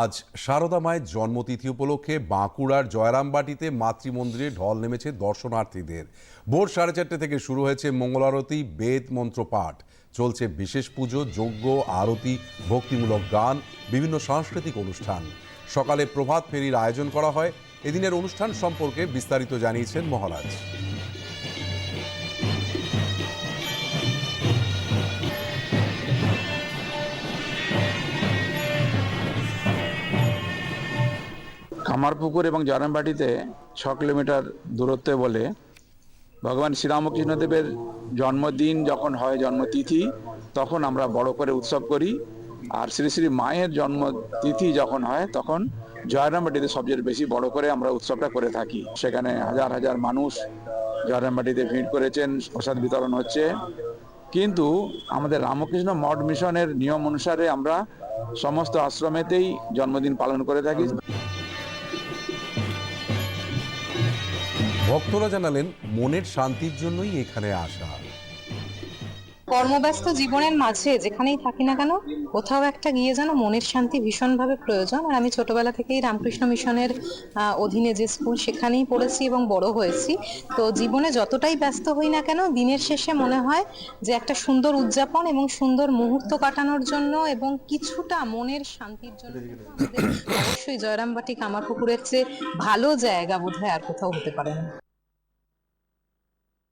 আজ সারদা মায়ের জন্মতিথি উপলক্ষে বাঁকুড়ার জয়রামবাটিতে মাতৃমন্দিরে ঢল নেমেছে দর্শনার্থীদের। ভোর সাড়ে চারটে থেকে শুরু হয়েছে মঙ্গলারতি বেদ মন্ত্র পাঠ। চলছে বিশেষ পুজো, যজ্ঞ, আরতি, ভক্তিমূলক গান, বিভিন্ন সাংস্কৃতিক অনুষ্ঠান। সকালে প্রভাত ফেরির আয়োজন করা হয়। এদিনের অনুষ্ঠান সম্পর্কে বিস্তারিত জানিয়েছেন মহারাজ। কামারপুকুর এবং জয়রামবাটিতে ছ কিলোমিটার দূরত্বে বলে ভগবান শ্রীরামকৃষ্ণদেবের জন্মদিন যখন হয়, জন্মতিথি, তখন আমরা বড় করে উৎসব করি। আর শ্রী শ্রী মায়ের জন্মতিথি যখন হয়, তখন জয়রামবাটিতে সবচেয়ে বেশি বড় করে আমরা উৎসবটা করে থাকি। সেখানে হাজার হাজার মানুষ জয়রামবাটিতে ভিড় করেছেন, প্রসাদ বিতরণ হচ্ছে। কিন্তু আমাদের রামকৃষ্ণ মঠ মিশনের নিয়ম অনুসারে আমরা সমস্ত আশ্রমেতেই জন্মদিন পালন করে থাকি। ভক্তরা জানালেন মনের শান্তির জন্যই এখানে আসা। কর্মব্যস্ত জীবনের মাঝে যেখানেই থাকি না কেন, কোথাও একটা গিয়ে যেন মনের শান্তি ভীষণভাবে প্রয়োজন। আর আমি ছোটবেলা থেকেই রামকৃষ্ণ মিশনের অধীনে যে স্কুল সেখানেই পড়েছি এবং বড় হয়েছি। তো জীবনে যতটাই ব্যস্ত হই না কেন, দিনের শেষে মনে হয় যে একটা সুন্দর উদযাপন এবং সুন্দর মুহূর্ত কাটানোর জন্য এবং কিছুটা মনের শান্তির জন্য অবশ্যই জয়রামবাটি কামারপুকুরের চেয়ে ভালো জায়গা বোধহয় আর কোথাও হতে পারে না।